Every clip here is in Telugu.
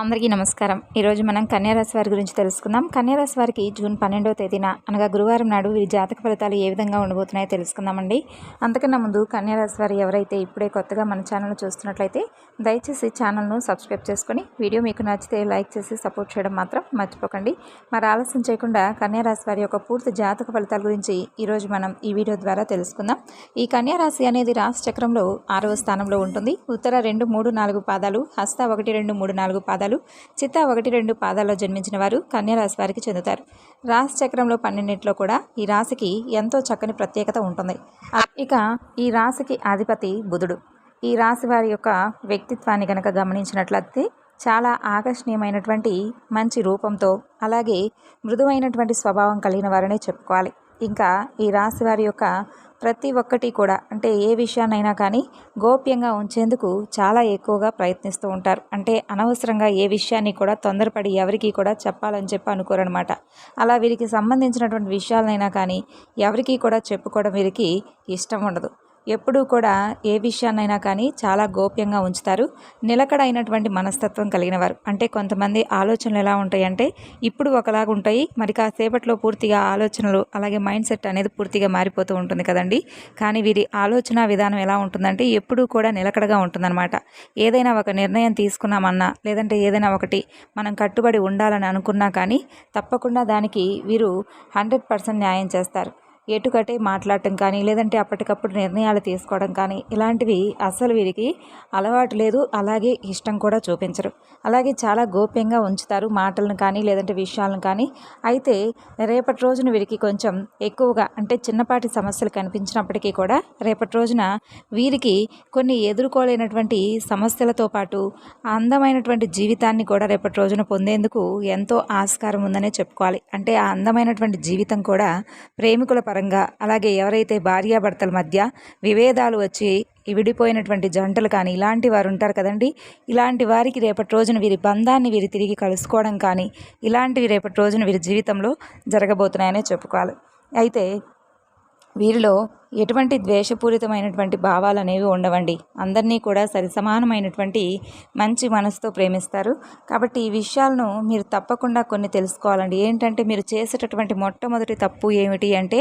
అందరికీ నమస్కారం. ఈరోజు మనం కన్యారాశి వారి గురించి తెలుసుకుందాం. కన్యారాశి వారికి జూన్ పన్నెండవ తేదీన అనగా గురువారం నాడు వీరి జాతక ఫలితాలు ఏ విధంగా ఉండబోతున్నాయో తెలుసుకుందామండి. అంతకన్నా ముందు కన్యారాశి వారు ఎవరైతే ఇప్పుడే కొత్తగా మన ఛానల్ చూస్తున్నట్లయితే దయచేసి ఛానల్ను సబ్స్క్రైబ్ చేసుకొని వీడియో మీకు నచ్చితే లైక్ చేసి సపోర్ట్ చేయడం మాత్రం మర్చిపోకండి. మరి ఆలస్యం చేయకుండా కన్యారాశి వారి యొక్క పూర్తి జాతక ఫలితాల గురించి ఈరోజు మనం ఈ వీడియో ద్వారా తెలుసుకుందాం. ఈ కన్యారాశి అనేది రాశి చక్రంలో ఆరవ స్థానంలో ఉంటుంది. ఉత్తర రెండు మూడు నాలుగు పాదాలు హస్త ఒకటి రెండు మూడు నాలుగు పాదాలు చిత్త ఒకటి రెండు పాదాల్లో జన్మించిన వారు కన్యారాశి వారికి చెందుతారు. రాశి చక్రంలో పన్నెండింటిలో కూడా ఈ రాశికి ఎంతో చక్కని ప్రత్యేకత ఉంటుంది. ఇక ఈ రాశికి అధిపతి బుధుడు. ఈ రాశి వారి యొక్క వ్యక్తిత్వాన్ని కనుక గమనించినట్లయితే చాలా ఆకర్షణీయమైనటువంటి మంచి రూపంతో అలాగే మృదువైనటువంటి స్వభావం కలిగిన వారనే చెప్పుకోవాలి. ఇంకా ఈ రాశి వారి యొక్క ప్రతి ఒక్కటి కూడా అంటే ఏ విషయాన్నైనా కానీ గోప్యంగా ఉంచేందుకు చాలా ఎక్కువగా ప్రయత్నిస్తూ ఉంటారు. అంటే అనవసరంగా ఏ విషయాన్ని కూడా తొందరపడి ఎవరికీ కూడా చెప్పాలని చెప్పి అనుకోరనమాట అలా వీరికి సంబంధించినటువంటి విషయాలనైనా కానీ ఎవరికీ కూడా చెప్పుకోవడం వీరికి ఇష్టం ఉండదు. ఎప్పుడూ కూడా ఏ విషయాన్నైనా కానీ చాలా గోప్యంగా ఉంచుతారు. నిలకడైనటువంటి మనస్తత్వం కలిగిన వారు అంటే కొంతమంది ఆలోచనలు ఎలా ఉంటాయంటే ఇప్పుడు ఒకలాగా ఉంటాయి మరి కాసేపట్లో పూర్తిగా ఆలోచనలు అలాగే మైండ్ సెట్ అనేది పూర్తిగా మారిపోతూ ఉంటుంది కదండి. కానీ వీరి ఆలోచన విధానం ఎలా ఉంటుందంటే ఎప్పుడూ కూడా నిలకడగా ఉంటుందన్నమాట. ఏదైనా ఒక నిర్ణయం తీసుకున్నామన్నా లేదంటే ఏదైనా ఒకటి మనం కట్టుబడి ఉండాలని అనుకున్నా కానీ తప్పకుండా దానికి వీరు హండ్రెడ్ పర్సెంట్ న్యాయం చేస్తారు. ఎటుకటే మాట్లాడటం కానీ లేదంటే అప్పటికప్పుడు నిర్ణయాలు తీసుకోవడం కానీ ఇలాంటివి అస్సలు వీరికి అలవాటు లేదు. అలాగే ఇష్టం కూడా చూపించరు. అలాగే చాలా గోప్యంగా ఉంచుతారు మాటలను కానీ లేదంటే విషయాలను కానీ. అయితే రేపటి రోజున వీరికి కొంచెం ఎక్కువగా అంటే చిన్నపాటి సమస్యలు కనిపించినప్పటికీ కూడా రేపటి రోజున వీరికి కొన్ని ఎదుర్కోలేనటువంటి సమస్యలతో పాటు అందమైనటువంటి జీవితాన్ని కూడా రేపటి రోజున పొందేందుకు ఎంతో ఆస్కారం ఉందనే చెప్పుకోవాలి. అంటే ఆ అందమైనటువంటి జీవితం కూడా ప్రేమికుల పరంగా అలాగే ఎవరైతే భార్యాభర్తల మధ్య విభేదాలు వచ్చి విడిపోయినటువంటి జంటలు కానీ ఇలాంటి వారు ఉంటారు కదండి. ఇలాంటి వారికి రేపటి రోజున వీరి బంధాన్ని వీరి తిరిగి కలుసుకోవడం కానీ ఇలాంటివి రేపటి రోజున వీరి జీవితంలో జరగబోతున్నాయనే చెప్పుకోవాలి. అయితే వీరిలో ఎటువంటి ద్వేషపూరితమైనటువంటి భావాలు అనేవి ఉండవండి. అందరినీ కూడా సరి సమానమైనటువంటి మంచి మనసుతో ప్రేమిస్తారు. కాబట్టి ఈ విషయాలను మీరు తప్పకుండా కొన్ని తెలుసుకోవాలండి. ఏంటంటే మీరు చేసేటటువంటి మొట్టమొదటి తప్పు ఏమిటి అంటే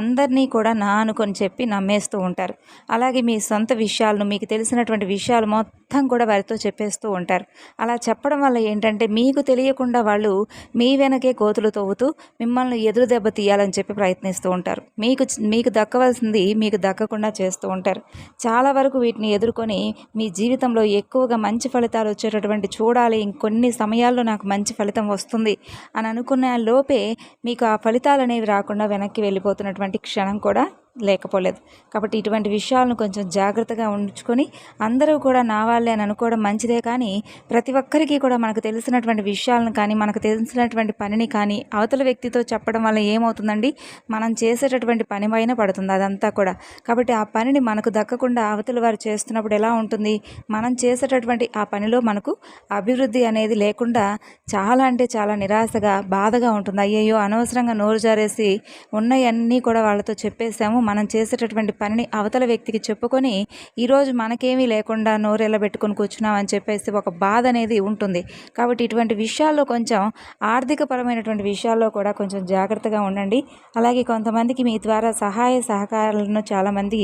అందరినీ కూడా నా అనుకొని చెప్పి నమ్మేస్తూ ఉంటారు. అలాగే మీ సొంత విషయాలను మీకు తెలిసినటువంటి విషయాలు మొత్తం కూడా వారితో చెప్పేస్తూ ఉంటారు. అలా చెప్పడం వల్ల ఏంటంటే మీకు తెలియకుండా వాళ్ళు మీ వెనకే కోతులు తవ్వుతూ మిమ్మల్ని ఎదురు దెబ్బ తీయాలని చెప్పి ప్రయత్నిస్తూ ఉంటారు. మీకు మీకు దక్కవలసింది మీకు దక్కకుండా చేస్తూ ఉంటారు. చాలా వరకు వీటిని ఎదుర్కొని మీ జీవితంలో ఎక్కువగా మంచి ఫలితాలు వచ్చేటటువంటి చూడాలి. ఇంకొన్ని సమయాల్లో నాకు మంచి ఫలితం వస్తుంది అని అనుకున్న లోపే మీకు ఆ ఫలితాలు అనేవి రాకుండా వెనక్కి వెళ్ళిపోతున్నటువంటి క్షణం కూడా లేకపోలేదు. కాబట్టి ఇటువంటి విషయాలను కొంచెం జాగ్రత్తగా ఉంచుకొని అందరూ కూడా నా వాళ్ళే అని అనుకోవడం మంచిదే కానీ ప్రతి ఒక్కరికి కూడా మనకు తెలిసినటువంటి విషయాలను కానీ మనకు తెలిసినటువంటి పనిని కానీ అవతల వ్యక్తితో చెప్పడం వల్ల ఏమవుతుందండి? మనం చేసేటటువంటి పని పైన పడుతుంది అదంతా కూడా. కాబట్టి ఆ పనిని మనకు దక్కకుండా అవతల వారు చేస్తున్నప్పుడు ఎలా ఉంటుంది? మనం చేసేటటువంటి ఆ పనిలో మనకు అభివృద్ధి అనేది లేకుండా చాలా అంటే చాలా నిరాశగా బాధగా ఉంటుంది. అయ్యయ్యో అనవసరంగా నోరు జారేసి ఉన్నవన్నీ కూడా వాళ్ళతో చెప్పేసాము. మనం చేసేటటువంటి పనిని అవతల వ్యక్తికి చెప్పుకొని ఈరోజు మనకేమీ లేకుండా నోరెళ్ళ పెట్టుకొని కూర్చున్నామని చెప్పేసి ఒక బాధ అనేది ఉంటుంది. కాబట్టి ఇటువంటి విషయాల్లో కొంచెం ఆర్థికపరమైనటువంటి విషయాల్లో కూడా కొంచెం జాగ్రత్తగా ఉండండి. అలాగే కొంతమందికి మీ ద్వారా సహాయ సహకారాలను చాలామంది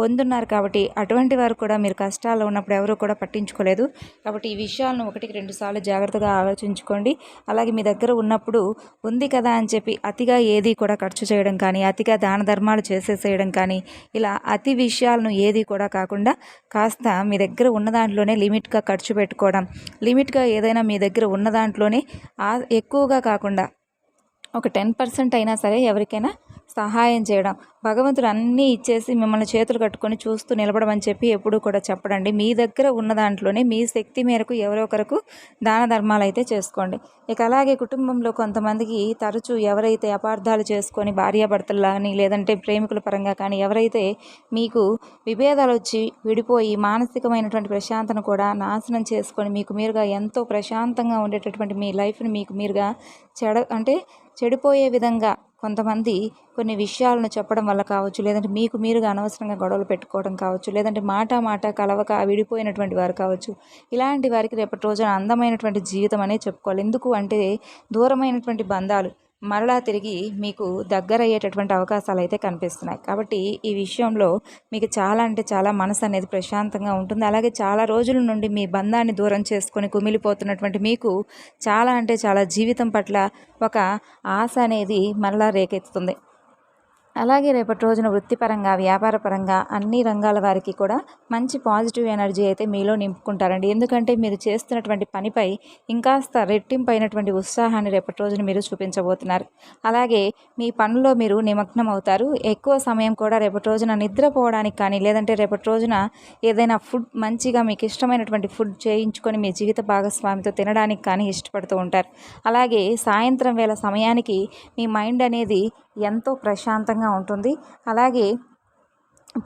పొందున్నారు కాబట్టి అటువంటి వారు కూడా మీరు కష్టాల్లో ఉన్నప్పుడు ఎవరూ కూడా పట్టించుకోలేదు. కాబట్టి ఈ విషయాలను ఒకటికి రెండు సార్లు జాగ్రత్తగా ఆలోచించుకోండి. అలాగే మీ దగ్గర ఉన్నప్పుడు ఉంది కదా అని చెప్పి అతిగా ఏది కూడా ఖర్చు చేయడం కానీ అతిగా దాన ధర్మాలు చేసేసి చేయడం కానీ ఇలా అతి విషయాలను ఏది కూడా కాకుండా కాస్త మీ దగ్గర ఉన్న దాంట్లోనే లిమిట్గా ఖర్చు పెట్టుకోవడం. లిమిట్గా ఏదైనా మీ దగ్గర ఉన్న దాంట్లోనే ఎక్కువగా కాకుండా ఒక టెన్ పర్సెంట్ అయినా సరే ఎవరికైనా సహాయం చేయడం. భగవంతుడు అన్నీ ఇచ్చేసి మిమ్మల్ని చేతులు కట్టుకొని చూస్తూ నిలబడమని చెప్పి ఎప్పుడూ కూడా చెప్పడండి. మీ దగ్గర ఉన్న దాంట్లోనే మీ శక్తి మేరకు ఎవరో ఒకరికి దాన ధర్మాలు అయితే చేసుకోండి. ఇక అలాగే కుటుంబంలో కొంతమందికి తరచూ ఎవరైతే అపార్థాలు చేసుకొని భార్యాభర్తలు కానీ లేదంటే ప్రేమికుల పరంగా కానీ ఎవరైతే మీకు విభేదాలు వచ్చి విడిపోయి మానసికమైనటువంటి ప్రశాంతను కూడా నాశనం చేసుకొని మీకు మీరుగా ఎంతో ప్రశాంతంగా ఉండేటటువంటి మీ లైఫ్ని మీకు మీరుగా చెడ అంటే చెడిపోయే విధంగా కొంతమంది కొన్ని విషయాలను చెప్పడం వల్ల కావచ్చు లేదంటే మీకు మీరుగా అనవసరంగా గొడవలు పెట్టుకోవడం కావచ్చు లేదంటే మాట మాట కలవక విడిపోయినటువంటి వారు కావచ్చు. ఇలాంటి వారికి రేపటి రోజున అందమైనటువంటి జీవితం అనే చెప్పుకోవాలి. ఎందుకు అంటే దూరమైనటువంటి బంధాలు మరలా తిరిగి మీకు దగ్గర అయ్యేటటువంటి అవకాశాలు అయితే కనిపిస్తున్నాయి. కాబట్టి ఈ విషయంలో మీకు చాలా అంటే చాలా మనసు అనేది ప్రశాంతంగా ఉంటుంది. అలాగే చాలా రోజుల నుండి మీ బంధాన్ని దూరం చేసుకొని కుమిలిపోతున్నటువంటి మీకు చాలా అంటే చాలా జీవితం పట్ల ఒక ఆశ అనేది మరలా రేకెత్తుతుంది. అలాగే రేపటి రోజున వృత్తిపరంగా వ్యాపారపరంగా అన్ని రంగాల వారికి కూడా మంచి పాజిటివ్ ఎనర్జీ అయితే మీలో నింపుకుంటారండి. ఎందుకంటే మీరు చేస్తున్నటువంటి పనిపై ఇంకాస్త రెట్టింపు అయినటువంటి ఉత్సాహాన్ని రేపటి రోజున మీరు చూపించబోతున్నారు. అలాగే మీ పనుల్లో మీరు నిమగ్నం అవుతారు. ఎక్కువ సమయం కూడా రేపటి రోజున నిద్రపోవడానికి కానీ లేదంటే రేపటి రోజున ఏదైనా ఫుడ్ మంచిగా మీకు ఇష్టమైనటువంటి ఫుడ్ చేయించుకొని మీ జీవిత భాగస్వామితో తినడానికి కానీ ఇష్టపడుతూ ఉంటారు. అలాగే సాయంత్రం వేళ సమయానికి మీ మైండ్ అనేది ఎంతో ప్రశాంతంగా ఉంటుంది. అలాగే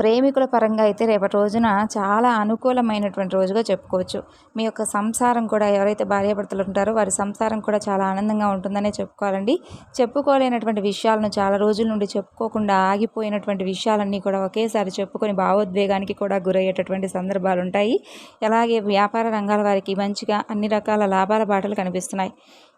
ప్రేమికుల పరంగా అయితే రేపటి రోజున చాలా అనుకూలమైనటువంటి రోజుగా చెప్పుకోవచ్చు. మీ యొక్క సంసారం కూడా ఎవరైతే భార్యాభర్తలు ఉంటారో వారి సంసారం కూడా చాలా ఆనందంగా ఉంటుందనే చెప్పుకోవాలండి. చెప్పుకోలేనటువంటి విషయాలను చాలా రోజుల నుండి చెప్పుకోకుండా ఆగిపోయినటువంటి విషయాలన్నీ కూడా ఒకేసారి చెప్పుకొని భావోద్వేగానికి కూడా గురయ్యేటటువంటి సందర్భాలు ఉంటాయి అలాగే వ్యాపార రంగాల వారికి మంచిగా అన్ని రకాల లాభాల బాటలు కనిపిస్తున్నాయి.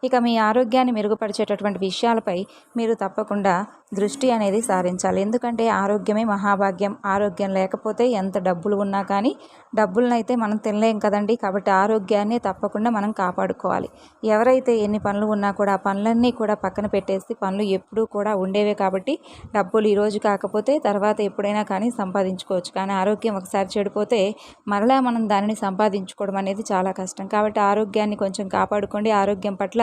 ఇక మీ ఆరోగ్యాన్ని మెరుగుపరిచేటటువంటి విషయాలపై మీరు తప్పకుండా దృష్టి అనేది సారించాలి. ఎందుకంటే ఆరోగ్యమే మహాభాగ్యం. ఆరోగ్యం లేకపోతే ఎంత డబ్బులు ఉన్నా కానీ డబ్బులను అయితే మనం తినలేం కదండి. కాబట్టి ఆరోగ్యాన్ని తప్పకుండా మనం కాపాడుకోవాలి. ఎవరైతే ఎన్ని పనులు ఉన్నా కూడా ఆ పనులన్నీ కూడా పక్కన పెట్టేసి పనులు ఎప్పుడూ కూడా ఉండేవే కాబట్టి డబ్బులు ఈరోజు కాకపోతే తర్వాత ఎప్పుడైనా కానీ సంపాదించుకోవచ్చు. కానీ ఆరోగ్యం ఒకసారి చెడిపోతే మరలా మనం దానిని సంపాదించుకోవడం అనేది చాలా కష్టం. కాబట్టి ఆరోగ్యాన్ని కొంచెం కాపాడుకోండి. ఆరోగ్యం పట్ల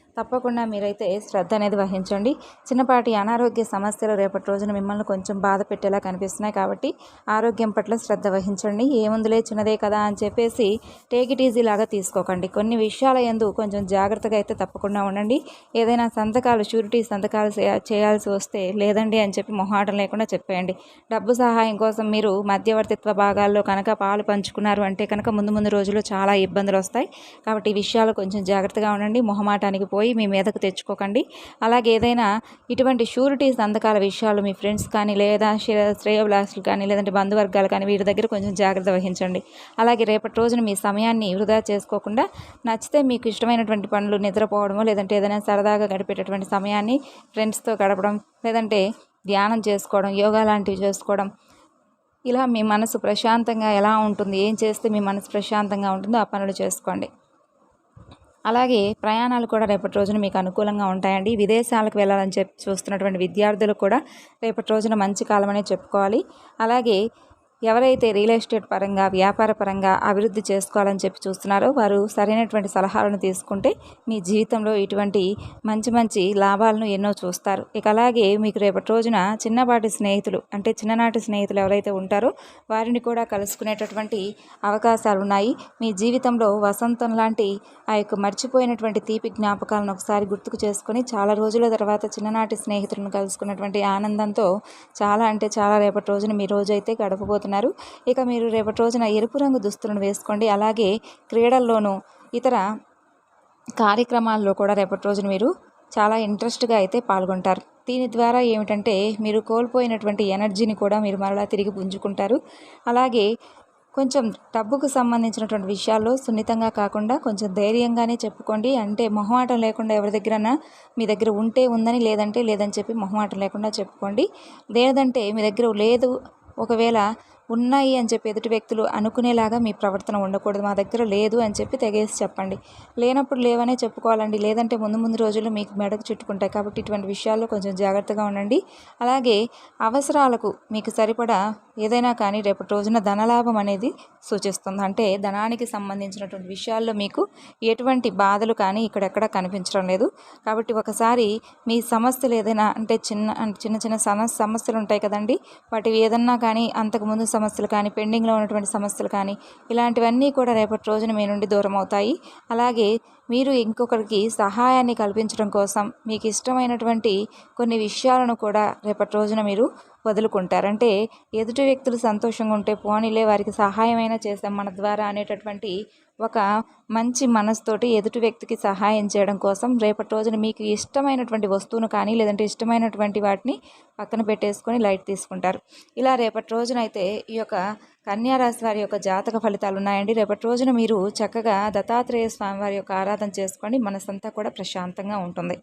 తప్పకుండా మీరైతే శ్రద్ధ అనేది వహించండి. చిన్నపాటి అనారోగ్య సమస్యలు రేపటి రోజున మిమ్మల్ని కొంచెం బాధ పెట్టేలా కనిపిస్తున్నాయి కాబట్టి ఆరోగ్యం పట్ల శ్రద్ధ వహించండి. ఏముందులే చిన్నదే కదా అని చెప్పేసి టేక్ ఇట్ ఈజీ లాగా తీసుకోకండి. కొన్ని విషయాల ఎందు కొంచెం జాగ్రత్తగా అయితే తప్పకుండా ఉండండి. ఏదైనా సంతకాలు షూరిటీ సంతకాలు చేయాల్సి వస్తే లేదండి అని చెప్పి మొహాటం లేకుండా చెప్పేయండి. డబ్బు సహాయం కోసం మీరు మధ్యవర్తిత్వ భాగాల్లో కనుక పాలు పంచుకున్నారు అంటే కనుక ముందు ముందు రోజుల్లో చాలా ఇబ్బందులు వస్తాయి. కాబట్టి ఈ విషయాలు కొంచెం జాగ్రత్తగా ఉండండి. మొహమాటానికి పోయి పోయి మీ మీదకు తెచ్చుకోకండి. అలాగే ఏదైనా ఇటువంటి షూరిటీస్ సంతకాల విషయాలు మీ ఫ్రెండ్స్ కానీ లేదా శ్రేయోభిలాషులు కానీ లేదంటే బంధువర్గాలు కానీ వీరి దగ్గర కొంచెం జాగ్రత్త వహించండి. అలాగే రేపటి రోజున మీ సమయాన్ని వృధా చేసుకోకుండా నచ్చితే మీకు ఇష్టమైనటువంటి పనులు నిద్రపోవడమో లేదంటే ఏదైనా సరదాగా గడిపేటటువంటి సమయాన్ని ఫ్రెండ్స్తో గడపడం లేదంటే ధ్యానం చేసుకోవడం యోగా లాంటివి చేసుకోవడం ఇలా మీ మనసు ప్రశాంతంగా ఎలా ఉంటుంది ఏం చేస్తే మీ మనసు ప్రశాంతంగా ఉంటుందో ఆ పనులు చేసుకోండి. అలాగే ప్రయాణాలు కూడా రేపటి రోజున మీకు అనుకూలంగా ఉంటాయండి. విదేశాలకు వెళ్ళాలని చెప్పి చూస్తున్నటువంటి విద్యార్థులు కూడా రేపటి రోజున మంచి కాలమనే చెప్పుకోవాలి. అలాగే ఎవరైతే రియల్ ఎస్టేట్ పరంగా వ్యాపార పరంగా అభివృద్ధి చేసుకోవాలని చెప్పి చూస్తున్నారో వారు సరైనటువంటి సలహాలను తీసుకుంటే మీ జీవితంలో ఇటువంటి మంచి మంచి లాభాలను ఎన్నో చూస్తారు. ఇక అలాగే మీకు రేపటి రోజున చిన్నపాటి స్నేహితులు అంటే చిన్ననాటి స్నేహితులు ఎవరైతే ఉంటారో వారిని కూడా కలుసుకునేటటువంటి అవకాశాలు ఉన్నాయి. మీ జీవితంలో వసంతం లాంటి ఆ యొక్క మర్చిపోయినటువంటి తీపి జ్ఞాపకాలను ఒకసారి గుర్తుకు చేసుకొని చాలా రోజుల తర్వాత చిన్ననాటి స్నేహితులను కలుసుకున్నటువంటి ఆనందంతో చాలా అంటే చాలా రేపటి రోజున మీ రోజైతే గడపబోతున్నారు. గడపబోతున్నారు ఇక మీరు రేపటి రోజున ఎరుపు రంగు దుస్తులను వేసుకోండి. అలాగే క్రీడల్లోనూ ఇతర కార్యక్రమాల్లో కూడా రేపటి రోజున మీరు చాలా ఇంట్రెస్ట్గా అయితే పాల్గొంటారు. దీని ద్వారా ఏమిటంటే మీరు కోల్పోయినటువంటి ఎనర్జీని కూడా మీరు మరలా తిరిగి పుంజుకుంటారు. అలాగే కొంచెం డబ్బుకు సంబంధించినటువంటి విషయాల్లో సున్నితంగా కాకుండా కొంచెం ధైర్యంగానే చెప్పుకోండి. అంటే మొహమాటం లేకుండా ఎవరి దగ్గరన్నా మీ దగ్గర ఉంటే ఉందని లేదంటే లేదని చెప్పి మొహమాటం లేకుండా చెప్పుకోండి. లేదంటే మీ దగ్గర లేదు ఒకవేళ ఉన్నాయి అని చెప్పి ఎదుటి వ్యక్తులు అనుకునేలాగా మీ ప్రవర్తన ఉండకూడదు మా దగ్గర లేదు అని చెప్పి తెగేసి చెప్పండి. లేనప్పుడు లేవనే చెప్పుకోవాలండి. లేదంటే ముందు ముందు రోజుల్లో మీకు మెడకు చుట్టుకుంటాయి. కాబట్టి ఇటువంటి విషయాల్లో కొంచెం జాగ్రత్తగా ఉండండి. అలాగే అవసరాలకు మీకు సరిపడా ఏదైనా కానీ రేపటి రోజున ధనలాభం అనేది సూచిస్తుంది. అంటే ధనానికి సంబంధించినటువంటి విషయాల్లో మీకు ఎటువంటి బాధలు కానీ ఇక్కడెక్కడ కనిపించడం లేదు. కాబట్టి ఒకసారి మీ సమస్యలు ఏదైనా అంటే చిన్న చిన్న చిన్న సమస్యలు ఉంటాయి కదండి. వాటి ఏదన్నా కానీ అంతకుముందు సమస్యలు కానీ పెండింగ్లో ఉన్నటువంటి సమస్యలు కానీ ఇలాంటివన్నీ కూడా రేపటి రోజున మీ నుండి దూరం అవుతాయి అలాగే మీరు ఇంకొకరికి సహాయాన్ని కల్పించడం కోసం మీకు ఇష్టమైనటువంటి కొన్ని విషయాలను కూడా రేపటి రోజున మీరు వదులుకుంటారు. అంటే ఎదుటి వ్యక్తులు సంతోషంగా ఉంటే పోనీలే వారికి సహాయమైనా చేస్తాం మన ద్వారా అనేటటువంటి ఒక మంచి మనసుతోటి ఎదుటి వ్యక్తికి సహాయం చేయడం కోసం రేపటి రోజున మీకు ఇష్టమైనటువంటి వస్తువును కానీ లేదంటే ఇష్టమైనటువంటి వాటిని పక్కన పెట్టేసుకొని లైట్ తీసుకుంటారు. ఇలా రేపటి రోజున అయితే ఈ యొక్క కన్యారాశి వారి యొక్క జాతక ఫలితాలు ఉన్నాయండి. రేపటి రోజున మీరు చక్కగా దత్తాత్రేయ స్వామి వారి యొక్క ఆరాధన చేసుకోండి మనసంతా కూడా ప్రశాంతంగా ఉంటుంది.